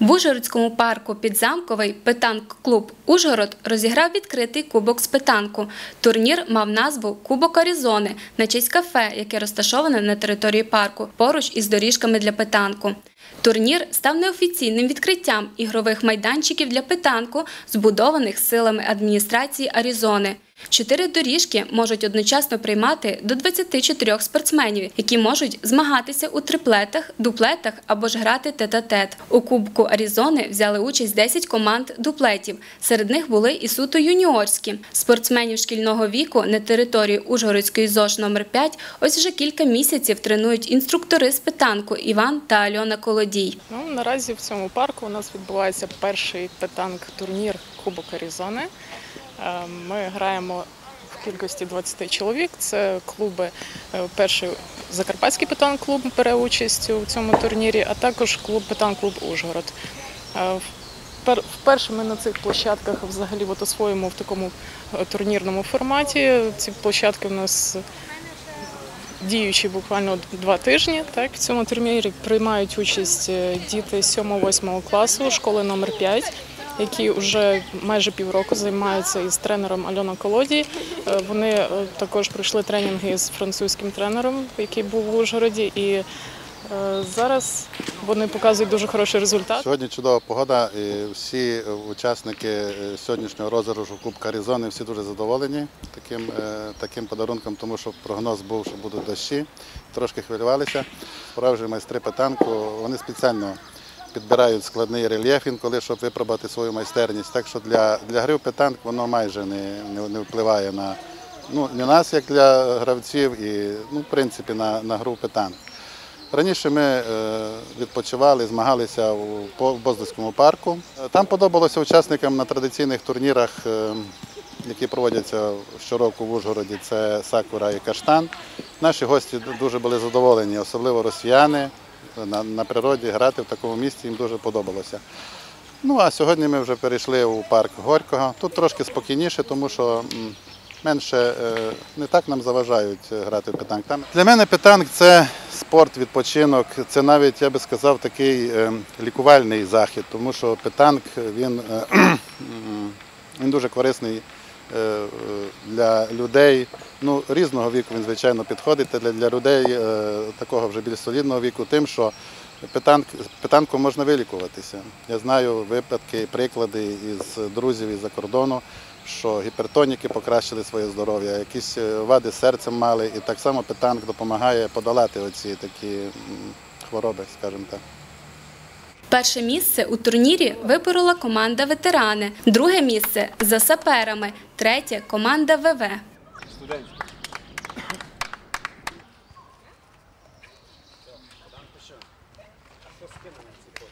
В Ужгородському парку Підзамковий петанк-клуб Ужгород розіграв відкритий кубок з петанку. Турнір мав назву Кубок Аризони на честь кафе, яке розташоване на території парку, поруч із доріжками для петанку. Турнір став неофіційним відкриттям ігрових майданчиків для петанку, збудованих силами адміністрації Аризони. Чотири доріжки можуть одночасно приймати до 24 спортсменів, які можуть змагатися у триплетах, дуплетах або ж грати тет-а-тет. У Кубку Аризони взяли участь 10 команд дуплетів. Серед них були і суто юніорські. Спортсменів шкільного віку на території Ужгородської ЗОЖ номер 5 ось вже кілька місяців тренують інструктори з питанку Іван та Альона Колодій. Ну, наразі в цьому парку у нас відбувається перший петанк-турнір Кубок Аризони. Е, Ми граємо в кількості 20 чоловік. Це клуби. е, Перший Закарпатський петанк-клуб бере участь у цьому турнірі, а також клуб петанк-клуб Ужгород. Е, Вперше ми на цих площадках взагалі от освоїмо в такому турнірному форматі. Ці площадки в нас діючі буквально два тижні. Так, в цьому турнірі приймають участь діти 7-8 класу школи номер 5 які вже майже півроку займаються із тренером Альона Колоді. Е, Вони е, також пройшли тренінги з французьким тренером, який був в Ужгороді. І е, зараз вони показують дуже хороший результат. Сьогодні чудова погода, і всі учасники сьогоднішнього розіграшу Кубка Аризони всі дуже задоволені таким, таким подарунком, тому що прогноз був, що будуть дощі. Трошки хвилювалися. Справжні майстри петанку, вони спеціально підбирають складний рельєф інколи, щоб випробувати свою майстерність. Так що для, для гри в петанк воно майже не, не, не впливає на ну, не нас, як для гравців, і ну, в принципі на, на гру в. Раніше ми е, відпочивали, змагалися у Боздоському парку. Там подобалося учасникам на традиційних турнірах, е, які проводяться щороку в Ужгороді. Це Сакура і Каштан. Наші гості дуже були задоволені, особливо росіяни. На, на природі грати в такому місці їм дуже подобалося. Ну а сьогодні ми вже перейшли у парк Горького. Тут трошки спокійніше, тому що менше е, не так нам заважають е, грати в питанк. Там для мене питанк це спорт, відпочинок. Це навіть я би сказав такий е, лікувальний захід, тому що питанк він, він дуже корисний для людей. Ну, різного віку він, звичайно, підходить для, для людей е, такого вже більш солідного віку, тим, що питанк, питанком можна вилікуватися. Я знаю випадки, приклади із друзів із-за кордону, що гіпертоніки покращили своє здоров'я, якісь е, вади серцем мали, і так само питанк допомагає подолати оці такі хвороби, скажімо так. Перше місце у турнірі виборола команда ветерани, друге місце за саперами, третє команда ВВ. Що скинули ці?